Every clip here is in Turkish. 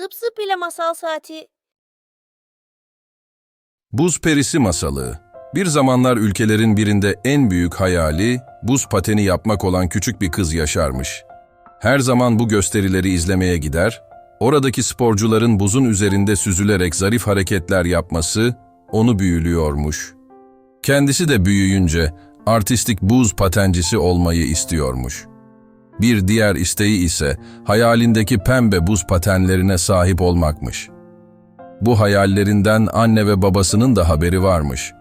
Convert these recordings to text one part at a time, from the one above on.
Zıp zıp ile masal saati. Buz Perisi Masalı Bir zamanlar ülkelerin birinde en büyük hayali buz pateni yapmak olan küçük bir kız yaşarmış. Her zaman bu gösterileri izlemeye gider, oradaki sporcuların buzun üzerinde süzülerek zarif hareketler yapması onu büyülüyormuş. Kendisi de büyüyünce artistik buz patencisi olmayı istiyormuş. Bir diğer isteği ise hayalindeki pembe buz patenlerine sahip olmakmış. Bu hayallerinden anne ve babasının da haberi varmış.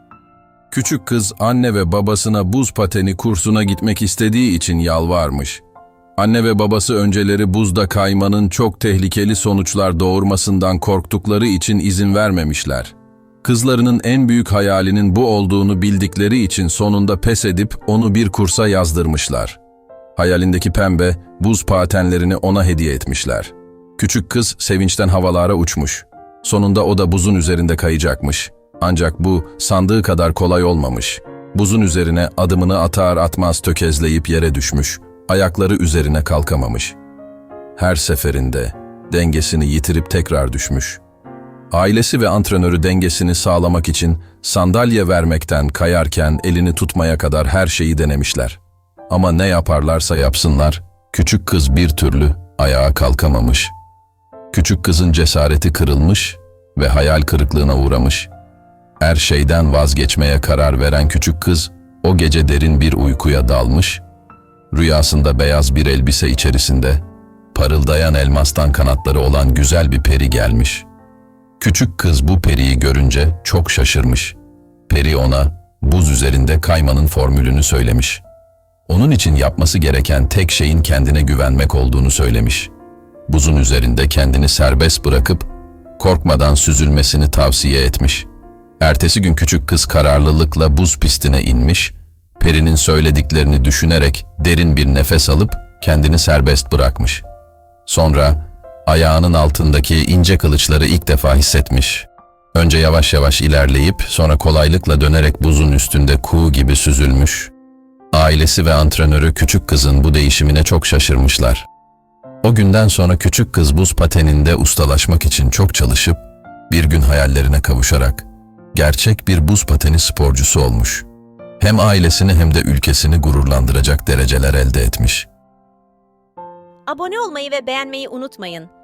Küçük kız anne ve babasına buz pateni kursuna gitmek istediği için yalvarmış. Anne ve babası önceleri buzda kaymanın çok tehlikeli sonuçlar doğurmasından korktukları için izin vermemişler. Kızlarının en büyük hayalinin bu olduğunu bildikleri için sonunda pes edip onu bir kursa yazdırmışlar. Hayalindeki pembe, buz patenlerini ona hediye etmişler. Küçük kız sevinçten havalara uçmuş. Sonunda o da buzun üzerinde kayacakmış. Ancak bu sandığı kadar kolay olmamış. Buzun üzerine adımını atar atmaz tökezleyip yere düşmüş. Ayakları üzerine kalkamamış. Her seferinde dengesini yitirip tekrar düşmüş. Ailesi ve antrenörü dengesini sağlamak için sandalye vermekten kayarken elini tutmaya kadar her şeyi denemişler. Ama ne yaparlarsa yapsınlar, küçük kız bir türlü ayağa kalkamamış. Küçük kızın cesareti kırılmış ve hayal kırıklığına uğramış. Her şeyden vazgeçmeye karar veren küçük kız o gece derin bir uykuya dalmış. Rüyasında beyaz bir elbise içerisinde parıldayan elmastan kanatları olan güzel bir peri gelmiş. Küçük kız bu periyi görünce çok şaşırmış. Peri ona buz üzerinde kaymanın formülünü söylemiş. Onun için yapması gereken tek şeyin kendine güvenmek olduğunu söylemiş. Buzun üzerinde kendini serbest bırakıp korkmadan süzülmesini tavsiye etmiş. Ertesi gün küçük kız kararlılıkla buz pistine inmiş, Peri'nin söylediklerini düşünerek derin bir nefes alıp kendini serbest bırakmış. Sonra ayağının altındaki ince kılıçları ilk defa hissetmiş. Önce yavaş yavaş ilerleyip sonra kolaylıkla dönerek buzun üstünde kuğu gibi süzülmüş. Ailesi ve antrenörü küçük kızın bu değişimine çok şaşırmışlar. O günden sonra küçük kız buz pateninde ustalaşmak için çok çalışıp bir gün hayallerine kavuşarak gerçek bir buz pateni sporcusu olmuş. Hem ailesini hem de ülkesini gururlandıracak dereceler elde etmiş. Abone olmayı ve beğenmeyi unutmayın.